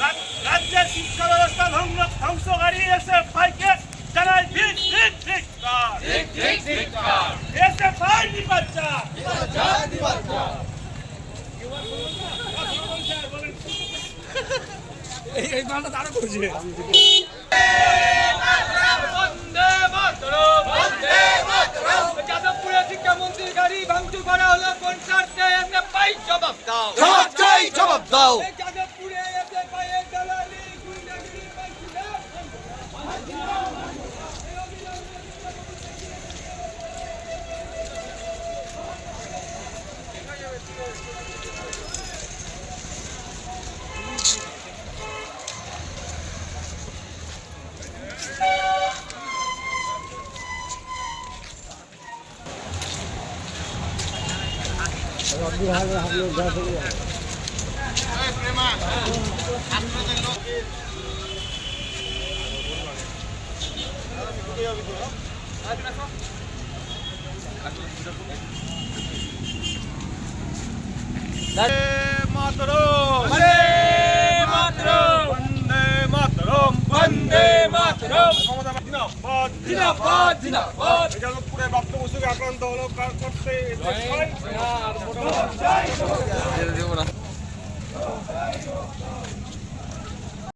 রাজ- রাজ্যের শিক্ষা ব্যবস্থা ধ্বংসকারী এসে ভাইকে জানাই ঠিক ঠিক ঠিক এসে ভাই নিপাচ্চা বন্দে अब भी हाल हम लोग जा सकते हैं দাও এই যাদবপুরে এতে পায়ের দালালি গুন্ডাগিরি পাইছিলাম বন্দে মাতরম বন্দে মাতরম বন্দে মাতরম মমতা জিন্দাবাদ জিন্দাবাদ জিন্দাবাদ যাদবপুরে প্রাপ্ত বসুকে আক্রান্ত হলো কার করতে এসে ভাই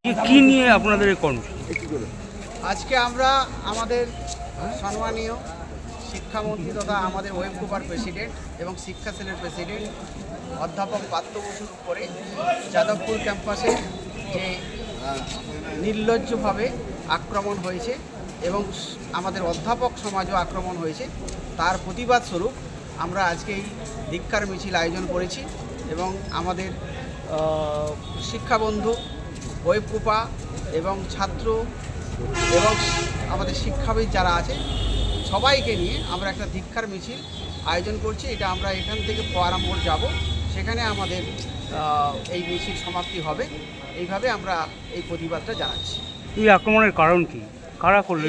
কি নিয়ে আপনাদের আজকে আমরা আমাদের সম্মানীয় শিক্ষামন্ত্রী তথা আমাদের ওয়েব গ্রুপার প্রেসিডেন্ট এবং শিক্ষা সেলের প্রেসিডেন্ট অধ্যাপক পাত্র বসুর উপরে যাদবপুর ক্যাম্পাসে যে নির্লজ্জভাবে আক্রমণ হয়েছে এবং আমাদের অধ্যাপক সমাজও আক্রমণ হয়েছে, তার প্রতিবাদ স্বরূপ আমরা আজকে এই ধিক্কার মিছিল আয়োজন করেছি এবং আমাদের শিক্ষাবন্ধু ওয়েব এবং ছাত্র এবং আমাদের শিক্ষাবিদ যারা আছে সবাইকে নিয়ে আমরা একটা ধিক্ষার মিছিল আয়োজন করছি। এটা আমরা এখান থেকে ফোয়ারা মোড় যাব। সেখানে আমাদের এই মিছিল সমাপ্তি হবে। এইভাবে আমরা এই প্রতিবাদটা জানাচ্ছি। এই আক্রমণের কারণ কি? কারা করল?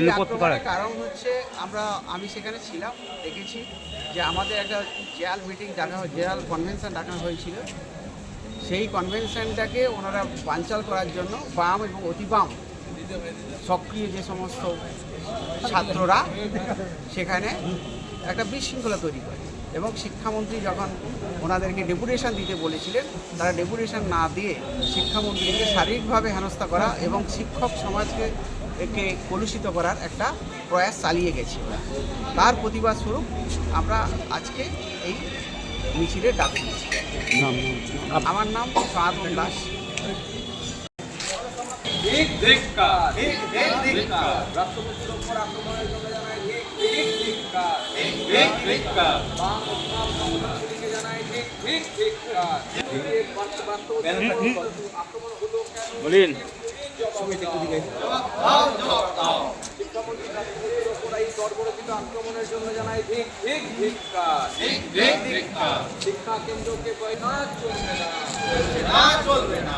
কারণ হচ্ছে আমরা আমি সেখানে ছিলাম দেখেছি যে আমাদের একটা জেয়াল মিটিং ডাকা জেয়াল কনভেনশন ডাকা হয়েছিল। সেই কনভেনশনটাকে ওনারা বানচাল করার জন্য বাম এবং অতি বাম সক্রিয় যে সমস্ত ছাত্ররা সেখানে একটা বিশৃঙ্খলা তৈরি করে। এবং শিক্ষামন্ত্রী যখন ওনাদেরকে ডেপুটেশন দিতে বলেছিলেন, তারা ডেপুটেশন না দিয়ে শিক্ষামন্ত্রীকে শারীরিকভাবে হেনস্থা করা এবং শিক্ষক সমাজকে একে কলুষিত করার একটা প্রয়াস চালিয়ে গেছে তার প্রতিবাদ স্বরূপ আমরা আজকে এই মিছিলে ডাক দিয়েছি। আমার নাম সাহাদুল দাস রাষ্ট্রপতির উপর আক্রমণের জন্য বলিন। শিক্ষামন্ত্রী এই গড়বড়িত আক্রমণের জন্য জানাই ধিক্কার ঠিক ঠিক ধিক্কার শিক্ষা কেন্দ্রকে কয় না। চলবে না চলবে না।